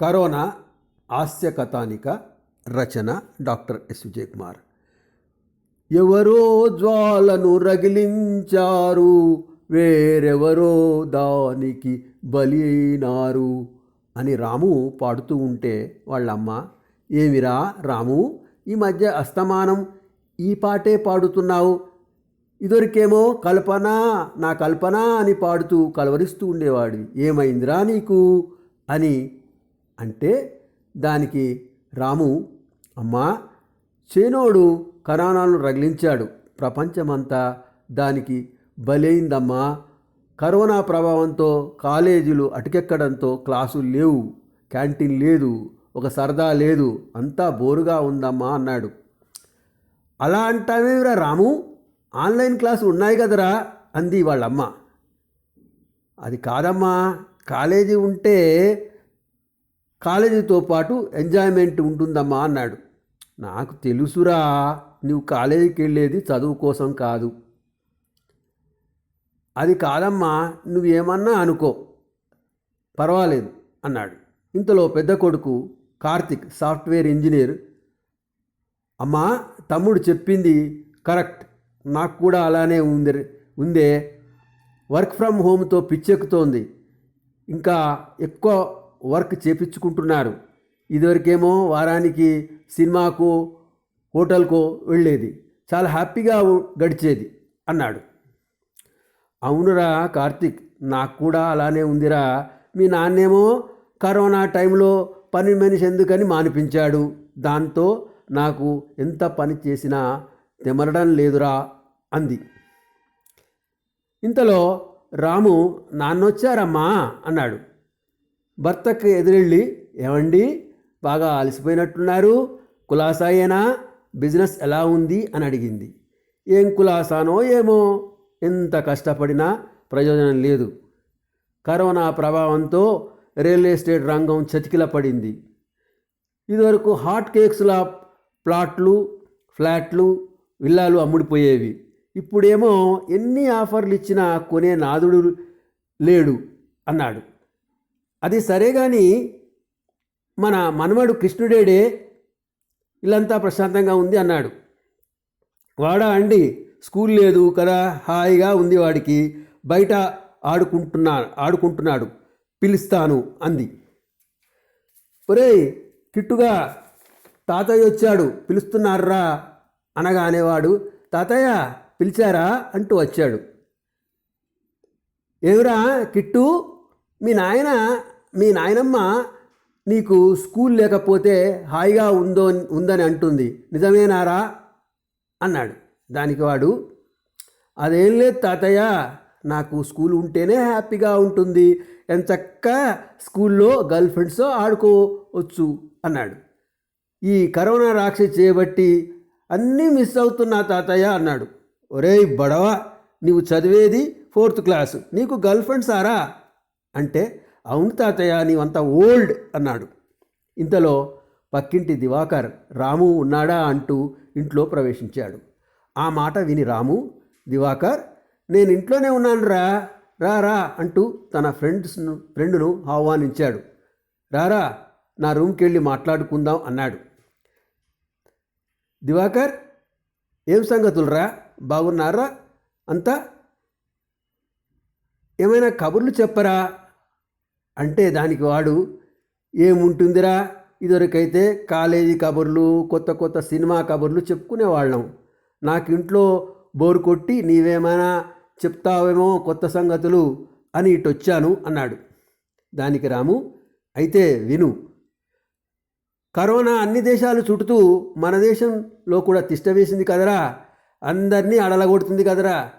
Corona హాస్య కథానిక రచన డాక్టర్ ఎస్ విజయ్ కుమార్ ఎవరో జ్వాలను రగిలించారు వేరెవరో దానికి బలి అయినారు అని రాము పాడుతూ ఉంటే వాళ్ళమ్మ ఏమిరా రాము ఈ మధ్య అస్తమానం ఈ పాటే పాడుతున్నావు. ఇదివరకేమో కల్పన నా కల్పన అని పాడుతూ కలవరిస్తూ ఉండేవాడు ఏమైందిరా నీకు? అని అంటే దానికి రాము అమ్మా చేనోడు కరోనాను రగిలించాడు. ప్రపంచమంతా దానికి బలైందమ్మా. కరోనా ప్రభావంతో కాలేజీలు అటుకెక్కడంతో క్లాసులు లేవు. క్యాంటీన్ లేదు. ఒక సరదా లేదు. అంతా బోరుగా ఉందమ్మా అన్నాడు. అలా అంటావేమిరా రాము. ఆన్లైన్ క్లాసు ఉన్నాయి కదరా అంది వాళ్ళమ్మ. అది కాదమ్మా. కాలేజీ ఉంటే కాలేజీతో పాటు ఎంజాయ్మెంట్ ఉంటుందమ్మా అన్నాడు. నాకు తెలుసురా నువ్వు కాలేజీకి వెళ్ళేది చదువు కోసం కాదు. అది కాదమ్మా నువ్వేమన్నా అనుకో. పర్వాలేదు అన్నాడు. ఇంతలో పెద్ద కొడుకు కార్తిక్ సాఫ్ట్వేర్ ఇంజనీర్ అమ్మా తమ్ముడు చెప్పింది కరెక్ట్ నాకు కూడా అలానే ఉంది ఉందే. వర్క్ ఫ్రమ్ హోమ్తో పిచ్చెక్కుతోంది. ఇంకా ఎక్కువ వర్క్ చేపించుకుంటున్నారు. ఇదివరకేమో వారానికి సినిమాకు హోటల్కో వెళ్ళేది. చాలా హ్యాపీగా గడిచేది అన్నాడు. అవునురా కార్తిక్ నాకు కూడా అలానే ఉందిరా. మీ నాన్నేమో కరోనా టైంలో పని మనిషి ఎందుకని మానిపించాడు. దాంతో నాకు ఎంత పని చేసినా తెమరడం లేదురా అంది. ఇంతలో రాము నాన్నొచ్చారమ్మా అన్నాడు. భర్తకు ఎదురెళ్ళి ఏమండి? బాగా అలసిపోయినట్టున్నారు. కులాసాయేనా? బిజినెస్ ఎలా ఉంది? అని అడిగింది. ఏం కులాసానో ఏమో. ఎంత కష్టపడినా ప్రయోజనం లేదు. కరోనా ప్రభావంతో రియల్ ఎస్టేట్ రంగం చతికిల పడింది. ఇదివరకు హాట్ కేక్స్ల ప్లాట్లు ఫ్లాట్లు విల్లాలు అమ్ముడిపోయేవి. ఇప్పుడేమో ఎన్ని ఆఫర్లు ఇచ్చినా కొనే నాదుడు లేడు అన్నాడు. అది సరే కానీ మన మనవడు కృష్ణుడేడే ఇల్లంతా ప్రశాంతంగా ఉంది అన్నాడు. వాడా అండి స్కూల్ లేదు కదా హాయిగా ఉంది వాడికి బయట ఆడుకుంటున్నా ఆడుకుంటున్నాడు పిలుస్తాను అంది. ఒరేయ్ కిట్టుగా తాతయ్య వచ్చాడు పిలుస్తున్నారా అనగానే వాడు తాతయ్య పిలిచారా అంటూ వచ్చాడు. ఏమిరా కిట్టు మీ నాయన మీ నాయనమ్మ నీకు స్కూల్ లేకపోతే హాయిగా ఉందో ఉందని అంటుంది. నిజమేనారా? అన్నాడు. దానికి వాడు అదేం లేదు తాతయ్య నాకు స్కూల్ ఉంటేనే హ్యాపీగా ఉంటుంది. ఎంచక్క స్కూల్లో గర్ల్ ఫ్రెండ్స్తో ఆడుకోవచ్చు అన్నాడు. ఈ కరోనా రాక్షసి చేయబట్టి అన్నీ మిస్ అవుతున్నా తాతయ్య అన్నాడు. ఒరేయ్ బడవ నీవు చదివేది ఫోర్త్ క్లాసు నీకు గర్ల్ ఫ్రెండ్స్ ఆరా? అంటే అవును తాతయ్య నీవంత ఓల్డ్ అన్నాడు. ఇంతలో పక్కింటి దివాకర్ రాము ఉన్నాడా అంటూ ఇంట్లో ప్రవేశించాడు. ఆ మాట విని రాము దివాకర్ నేను ఇంట్లోనే ఉన్నాను రా రా రా అంటూ తన ఫ్రెండ్స్ను ఫ్రెండ్ను ఆహ్వానించాడు. రారా నా రూమ్కి వెళ్ళి మాట్లాడుకుందాం అన్నాడు. దివాకర్ ఏం సంగతులరా బాగున్నారా? అంతా ఏమైనా కబుర్లు చెప్పరా? అంటే దానికి వాడు ఏముంటుందిరా? ఇదివరకైతే కాలేజీ కబుర్లు కొత్త కొత్త సినిమా కబుర్లు చెప్పుకునేవాళ్ళం. నాకు ఇంట్లో బోరు కొట్టి నీవేమైనా చెప్తావేమో కొత్త సంగతులు అని ఇటొచ్చాను అన్నాడు. దానికి రాము అయితే విను. కరోనా అన్ని దేశాలు చుడుతూ మన దేశంలో కూడా తిష్టవేసింది కదరా? అందరినీ అడలగొడుతుంది కదరా?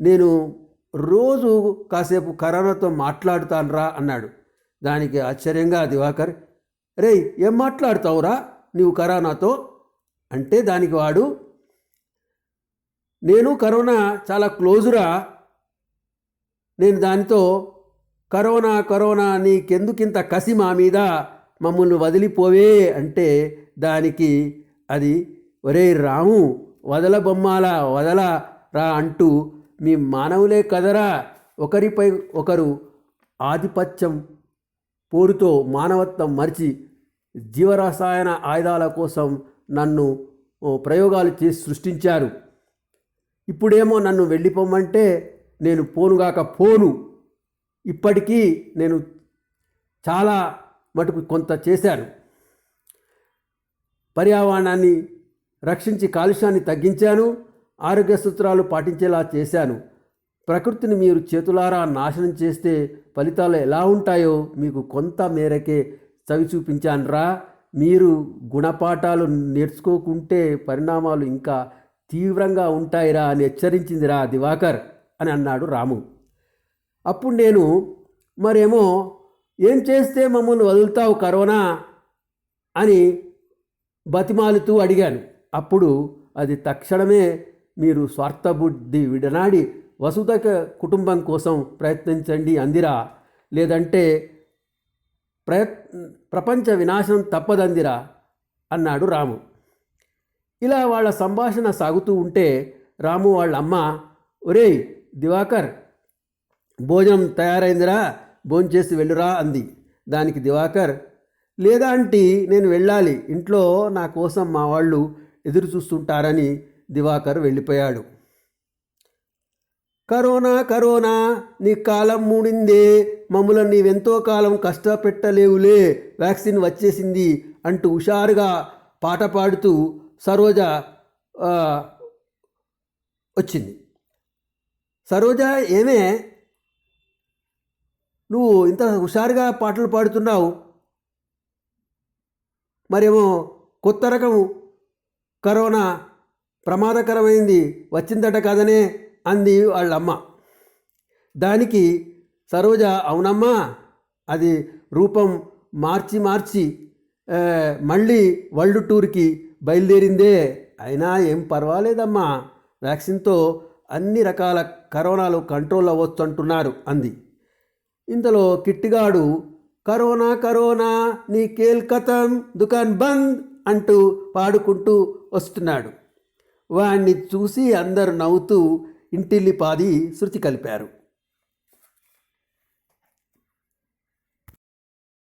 నేను రోజు కాసేపు కరోనాతో మాట్లాడుతానురా అన్నాడు. దానికి ఆశ్చర్యంగా దివాకర్ రే ఏం మాట్లాడుతావురా? నీవు కరోనాతో? అంటే దానికి వాడు నేను కరోనా చాలా క్లోజురా. నేను దానితో కరోనా కరోనా నీకెందుకింత కసి మా మీద? మమ్మల్ని వదిలిపోవే. అంటే దానికి అది ఒరే రాము వదల బొమ్మాల వదల రా అంటూ మీ మానవులే కదరా. ఒకరిపై ఒకరు ఆధిపత్యం పోరుతో మానవత్వం మరిచి జీవరసాయన ఆయుధాల కోసం నన్ను ప్రయోగాలు చేసి సృష్టించారు. ఇప్పుడేమో నన్ను వెళ్ళిపోమంటే నేను పోనుగాక పోను. ఇప్పటికీ నేను చాలా మటుకు కొంత చేశాను. పర్యావరణాన్ని రక్షించి కాలుష్యాన్ని తగ్గించాను. ఆరోగ్య సూత్రాలు పాటించేలా చేశాను. ప్రకృతిని మీరు చేతులారా నాశనం చేస్తే ఫలితాలు ఎలా ఉంటాయో మీకు కొంత మేరకే చవి చూపించానురా. మీరు గుణపాఠాలు నేర్చుకోకుంటే పరిణామాలు ఇంకా తీవ్రంగా ఉంటాయిరా అని హెచ్చరించిందిరా దివాకర్ అని అన్నాడు రాము. అప్పుడు నేను మరేమో ఏం చేస్తే మమ్మల్ని వదులుతావు కరోనా? అని బతిమాలుతూ అడిగాను. అప్పుడు అది తక్షణమే మీరు స్వార్థబుద్ధి విడనాడి వసుదక కుటుంబం కోసం ప్రయత్నించండి అందిరా. లేదంటే ప్రయత్ ప్రపంచ వినాశం తప్పదందిరా అన్నాడు రాము. ఇలా వాళ్ళ సంభాషణ సాగుతూ ఉంటే రాము వాళ్ళ అమ్మ ఒరేయ్ దివాకర్ భోజనం తయారైందిరా భోంచేసి వెళ్ళురా అంది. దానికి దివాకర్ లేదా ఆంటీ నేను వెళ్ళాలి. ఇంట్లో నా కోసం మా వాళ్ళు ఎదురు చూస్తుంటారని దివాకర్ వెళ్ళిపోయాడు. కరోనా కరోనా నీ కాలం మూడిందే మమ్మల్ని నీవెంతో కాలం కష్టపెట్టలేవులే వ్యాక్సిన్ వచ్చేసింది అంటూ హుషారుగా పాట పాడుతూ సరోజ వచ్చింది. సరోజ ఏమే? నువ్వు ఇంత హుషారుగా పాటలు పాడుతున్నావు. మరేమో కొత్త రకం కరోనా ప్రమాదకరమైంది వచ్చిందట కాదనే అంది వాళ్ళమ్మ. దానికి సరోజ అవునమ్మా అది రూపం మార్చి మార్చి మళ్ళీ వరల్డ్ టూర్కి బయలుదేరిందే. అయినా ఏం పర్వాలేదమ్మా వ్యాక్సిన్తో అన్ని రకాల కరోనాలు కంట్రోల్ అవ్వచ్చు అంటున్నారు అంది. ఇంతలో కిట్టిగాడు కరోనా కరోనా నీ కేల్కతం దుకాన్ బంద్ అంటూ పాడుకుంటూ వస్తున్నాడు. వాణ్ణి చూసి అందరు నవ్వుతూ ఇంటిల్లిపాది శృతి కలిపారు.